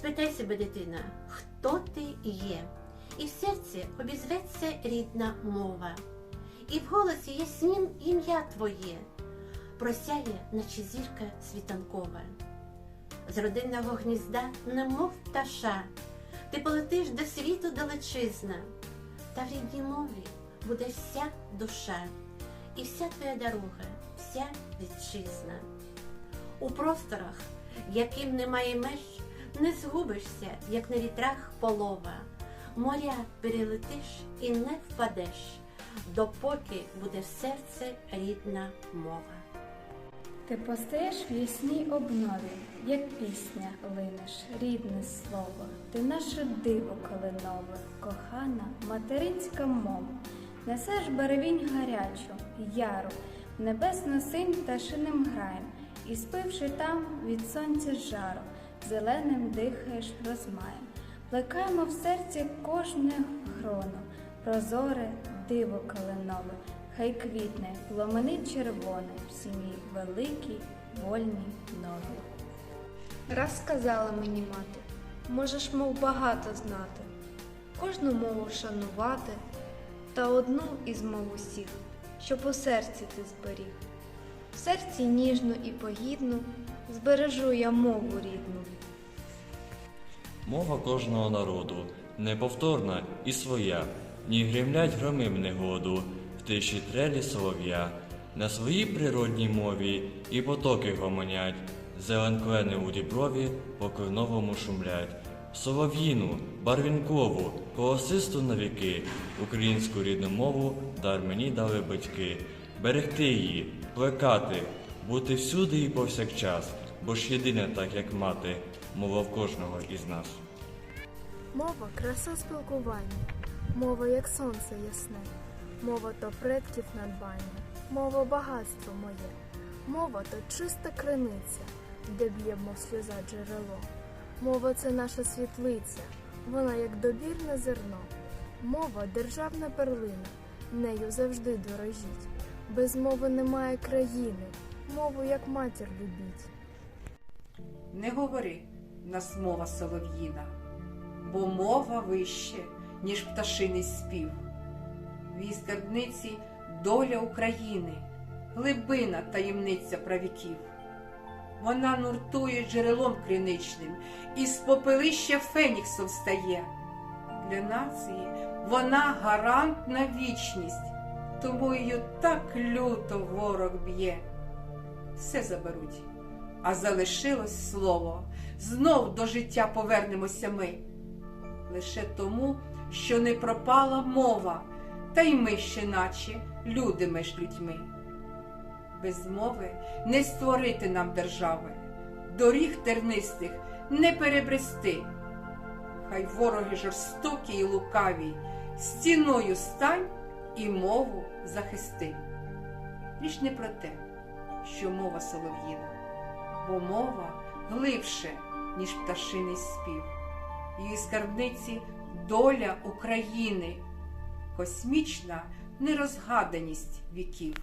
Спитай себе, дитина, хто ти є, і в серці обізветься рідна мова, і в голосі яснім ім'я твоє, просяє, наче зірка світанкова. З родинного гнізда, немов пташа, ти полетиш до світу далечизна, та в рідній мові буде вся душа, і вся твоя дорога, вся вітчизна. У просторах, яким немає меж, не згубишся, як на вітрах полова. Моря перелетиш і не впадеш, допоки буде в серце рідна мова. Ти постаєш в ясній обнові, як пісня линеш, рідне слово, ти наше диво калинове, кохана материнська мова, несеш беревінь гарячу, яру, в небесну синь пташиним граєм, і спивши там від сонця жару, зеленим дихаєш розмаєм, плекаємо в серці кожне гроно, прозоре диво калинове. Хай квітне, пломенить червоне в сім'ї великій, вольній, новій. Раз сказала мені мати, можеш мов багато знати, кожну мову шанувати, та одну із мов усіх, щоб у серці ти зберіг. Серці ніжну і погідну збережу я мову рідну. Мова кожного народу неповторна і своя, ні гремлять громи в негоду, в тиші трелі солов'я, на своїй природній мові і потоки гомонять, зелен клени у діброві по кленовому шумлять. Солов'їну, барвінкову, колосисту на віки, українську рідну мову дар мені дали батьки, берегти її, плекати, бути всюди і повсякчас, бо ж єдина так, як мати, мова в кожного із нас. Мова краса спілкування, мова як сонце ясне, мова то предків надбання, мова багатство моє, мова то чиста криниця, де б'є, мов сльоза джерело. Мова це наша світлиця, вона як добірне зерно. Мова державна перлина, нею завжди дорожіть. Без мови немає країни, мову як матір любіть. Не говори, нас мова солов'їна, бо мова вище, ніж пташиний спів. В доля України, глибина таємниця правіків. Вона нуртує джерелом криничним, і з попелища Феніксом встає. Для нації вона гарант на вічність, тому її так люто ворог б'є. Все заберуть а залишилось слово. Знов до життя повернемося ми. Лише тому, що не пропала мова, та й ми ще наче люди між людьми. Без мови не створити нам держави, доріг тернистих не перебрести. Хай вороги жорстокі і лукаві, стіною стань і мову захисти. Річ не про те, що мова солов'їна бо мова глибше, ніж пташиний спів. Її скарбниці доля України, космічна нерозгаданість віків.